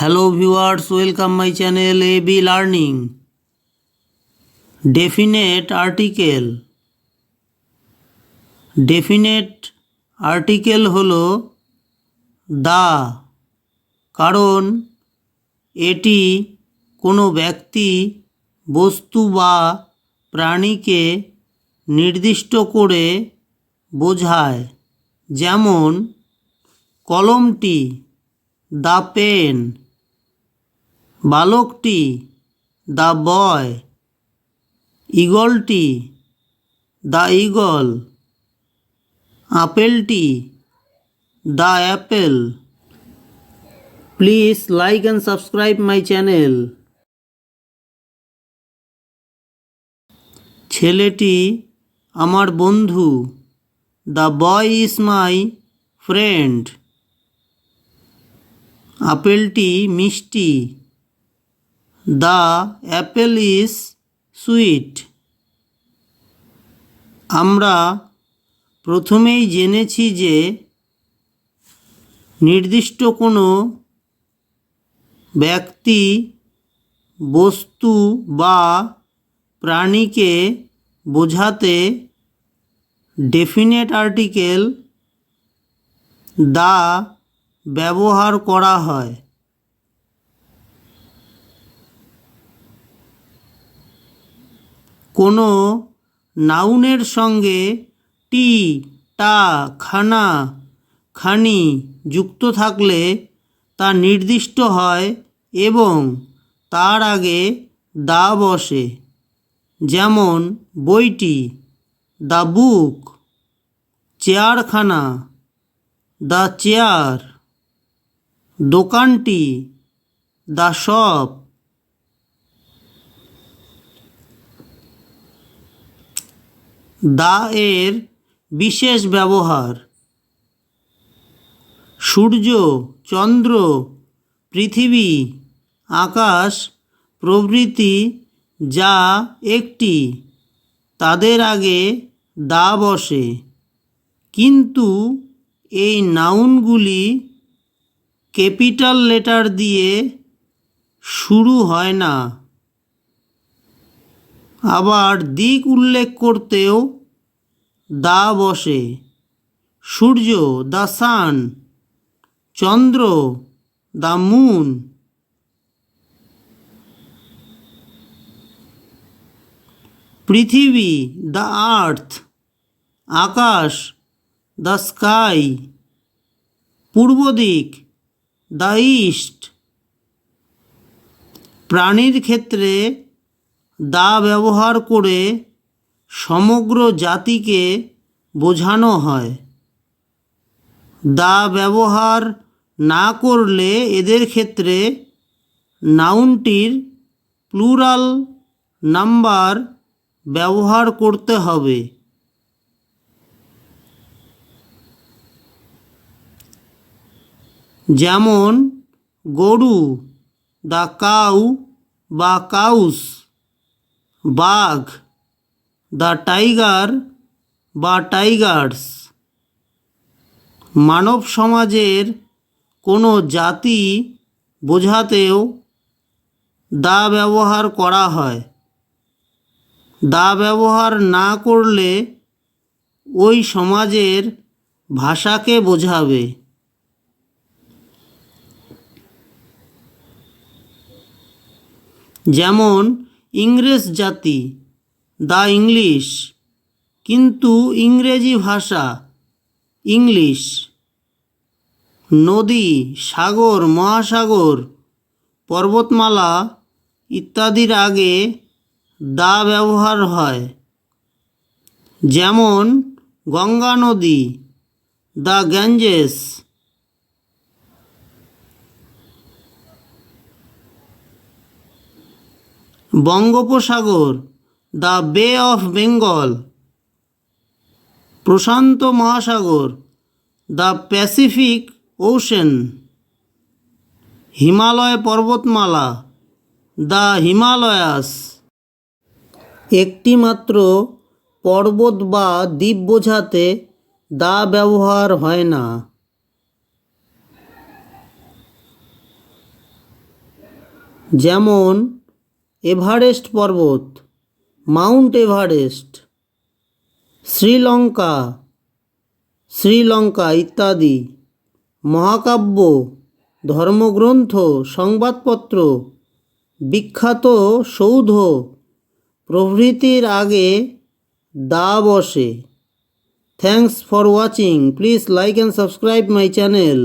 Hello viewers welcome my channel A B learning definite article definite article হলো the, কারণ এটি কোনো ব্যক্তি, বস্তু বা প্রাণীকে নির্দিষ্ট করে বোঝায়। যেমন, কলমটি দ্য পেন। বালকটি, দ্য বয়, ঈগলটি, the eagle, আপেলটি, the apple. Please like and subscribe my channel. ছেলেটি, আমার বন্ধু, the boy is my friend. আপেলটি মিষ্টি। The apple is sweet. আমরা প্রথমেই জেনেছি যে নির্দিষ্ট কোনো ব্যক্তি, বস্তু বা প্রাণীকে বোঝাতে ডেফিনেট আর্টিকেল দা ব্যবহার করা হয়। কোনো নাউনের সঙ্গে টি, টা, খানা, খানি যুক্ত থাকলে তা নির্দিষ্ট হয় এবং তার আগে দা বসে। যেমন বইটি দ্য বুক, চেয়ারখানা দ্য চেয়ার, দোকানটি দ্য শপ। দা এর বিশেষ ব্যবহার। সূর্য, চন্দ্র, পৃথিবী, আকাশ, প্রভৃতি যা একটি, তাদের আগে দা বসে। কিন্তু এই নাউনগুলি ক্যাপিটাল লেটার দিয়ে শুরু হয় না। আবার দিক উল্লেখ করতেও দা বসে। সূর্য দ্য সান, চন্দ্র দ্য মুন। পৃথিবী দ্য আর্থ। আকাশ দ্য স্কাই। পূর্ব দিক দ্য ইস্ট। প্রাণীর ক্ষেত্রে দা ব্যবহার করে সমগ্র জাতিকে বোঝানো হয়। দা ব্যবহার না করলে এদের ক্ষেত্রে নাউনটির প্লুরাল নাম্বার ব্যবহার করতে হবে। যেমন গরু দ্য কাউ বা কাউস। বাঘ, দ্য টাইগার বা টাইগার্স। মানব সমাজের কোনো জাতি বোঝাতেও দা ব্যবহার করা হয়। দা ব্যবহার না করলে ওই সমাজের ভাষাকে বোঝাবে। যেমন ইংরেজ জাতি দ্য ইংলিশ, কিন্তু ইংরেজি ভাষা ইংলিশ। নদী, সাগর, মহাসাগর, পর্বতমালা ইত্যাদির আগে দা ব্যবহার হয়। যেমন গঙ্গা নদী দ্য গ্যাঞ্জেস বঙ্গোপসাগর, দ্য বে অফ বেঙ্গল, প্রশান্ত মহাসাগর, দ্য প্যাসিফিক ওশেন, হিমালয় পর্বতমালা, দ্য হিমালয়াস। একটি মাত্র পর্বত বা দ্বীপ বোঝাতে দা ব্যবহার হয় না। যেমন এভারেস্ট পর্বত, মাউন্ট এভারেস্ট, শ্রীলঙ্কা শ্রীলঙ্কা ইত্যাদি, মহাকাব্য, ধর্মগ্রন্থ, সংবাদপত্র, বিখ্যাত সৌধ প্রভৃতির আগে দা বসে। Thanks for watching please like and subscribe my channel